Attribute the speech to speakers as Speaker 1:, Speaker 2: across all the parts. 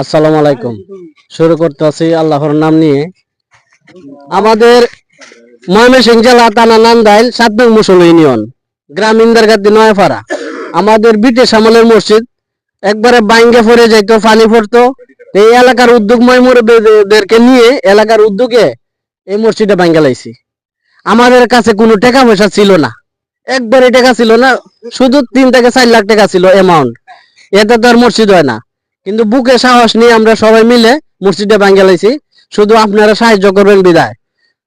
Speaker 1: আসসালামু আলাইকুম। শুরু করতে আছি আল্লাহর নাম নিয়ে। আমাদের ময়মনসিংহ জেলা থানা নান্দাইল সাত নং মুসল ইউনিয়ন গ্রাম আমাদের ব্রিটিশ আমলের মসজিদ, একবারে বাইঙ্গে পড়ে যাইতো পানি পড়তো। এই এলাকার উদ্যোগময় মুরব্বীদেরকে নিয়ে, এলাকার উদ্যোগে এই মসজিদে বাইঙ্গা লাইছি। আমাদের কাছে কোনো টাকা পয়সা ছিল না। একবারে টাকা ছিল না, শুধু তিন থেকে চার লাখ টাকা ছিল অ্যামাউন্ট এতে তো আর মসজিদ হয় না। কিন্তু বুকে সাহস নিয়ে আমরা সবাই মিলে মসজিদে ভাঙ্গা লাইছি শুধু আপনারা সাহায্য করবেন বিদায়।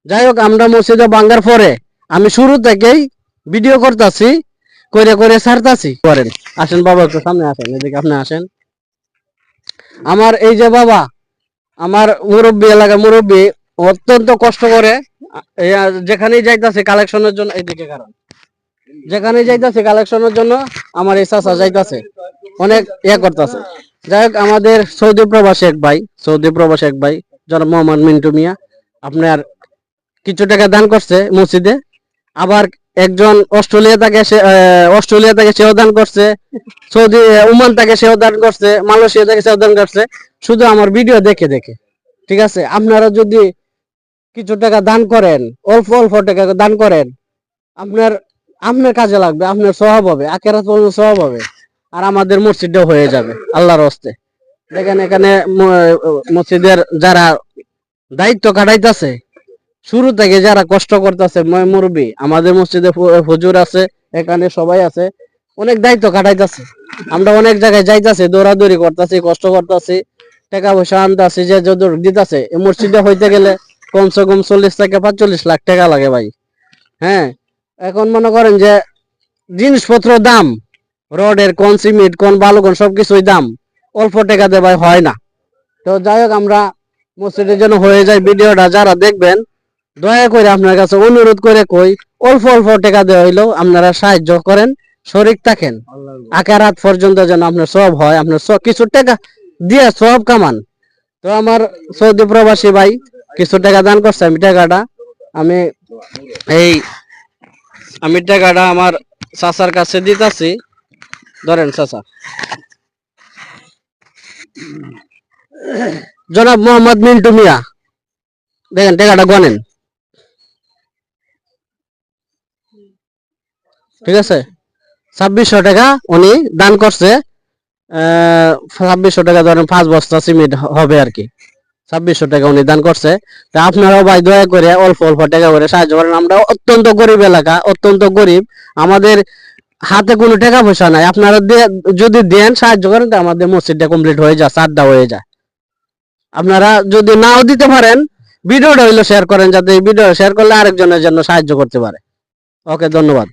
Speaker 1: যাই হোক, আমরা মসজিদে ভাঙ্গার পরে আমি শুরু থেকেই ভিডিও করতেছি করে করে ছাড়তাছি। করেন, আসেন বাবা একটু সামনে আসেন, এদিকে আপনি আসেন। আমার এই যে বাবা, আমার মুরব্বী এলাকার মুরব্বী অত্যন্ত কষ্ট করে যেখানেই যাইতাছে কালেকশনের জন্য এইদিকে কারণ। যেখানেই যাইতাছে কালেকশনের জন্য, আমার এই চাচা যাইতাছে, অনেক ইয়ে করতেছে। যাই হোক, আমাদের সৌদি প্রবাসী এক ভাই, সৌদি প্রবাসী এক ভাই জনাব মোহাম্মদ মিন্টু মিয়া। আপনার কিছু টাকা দান করছে মসজিদে। আবার একজন অস্ট্রেলিয়া থেকে অস্ট্রেলিয়া থেকে সেও দান করছে, সৌদি ওমান থেকে সেও দান করছে, মালয়েশিয়া থেকে সেও দান করছে। শুধু আমার ভিডিও দেখে দেখে। ঠিক আছে? আপনারা যদি কিছু টাকা দান করেন, অল্প অল্প টাকা দান করেন, আপনার আপনার কাজে লাগবে, আপনার স্বভাব হবে, আখেরাত পর্যন্ত স্বভাব হবে। আর আমাদের মসজিদটাও হয়ে যাবে, আল্লাহর হস্তে। দেখেন এখানে মসজিদের যারা দায়িত্ব কাটাইতেছে শুরু থেকে যারা কষ্ট করতেছে মুরব্বী, আমাদের মসজিদে হুজুর আছে, এখানে সবাই আছে, অনেক দায়িত্ব কাটাইতেছে আমরা অনেক জায়গায় যাইতাছি, দৌড়াদৌড়ি করতেছি, কষ্ট করতেছি টাকা পয়সা আনতেছি, যে যত দিতেছে এই মসজিদে হইতে গেলে কমসে কম চল্লিশ থেকে পাঁচচল্লিশ লাখ টাকা লাগে ভাই। হ্যাঁ এখন মনে করেন যে জিনিসপত্র দাম রডের, কোন সিমেন্ট, কোন বালু, কোন সবকিছুই দাম অল্প টাকা দিয়ে ভাই হয় না। তো যাই হোক, আমরা মসজিদের জন্য হয়ে যায় ভিডিওটা, যারা দেখবেন, দয়া করে আপনার কাছে অনুরোধ করে কই, অল্প অল্প টাকা দেওয়া হইলেও আপনারা সাহায্য করেন, শরিক থাকেন। আকারাত পর্যন্ত যেন আপনার সব হয়, আপনার সব কিছু টাকা দিয়ে সব কামান। তো আমার সৌদি প্রবাসী ভাই কিছু টাকা দান করছে আমি টাকাটা। আমি এই, আমি টাকাটা আমার চাচার কাছে দিতাছি। ধরেন, চাচা। জনাব মোহাম্মদ মিন্টু মিয়া। দেখেন, টাকাটা গনেন। ঠিক আছে? ছাব্বিশশো টাকা উনি দান করছে ছাব্বিশশো টাকা ধরেন পাঁচ বস্তা সিমেন্ট হবে আর কি। ছাব্বিশশো টাকা উনি দান করছে। তা আপনারাও ভাই দয়া করে অল্প অল্প টাকা করে সাহায্য করেন। আমরা অত্যন্ত গরিব এলাকা, অত্যন্ত গরিব। আমাদের হাতে কোনো টাকা পয়সা নাই। আপনারা যদি দেন সাহায্য করেন, তো আমাদের মসজিদটা কমপ্লিট হয়ে যায় সাদা হয়ে যায়। আপনারা যদি নাও দিতে পারেন, ভিডিওটা হইল শেয়ার করেন, যাতে ভিডিও শেয়ার করলে আরেকজনের জন্য সাহায্য করতে পারে। ওকে, ধন্যবাদ।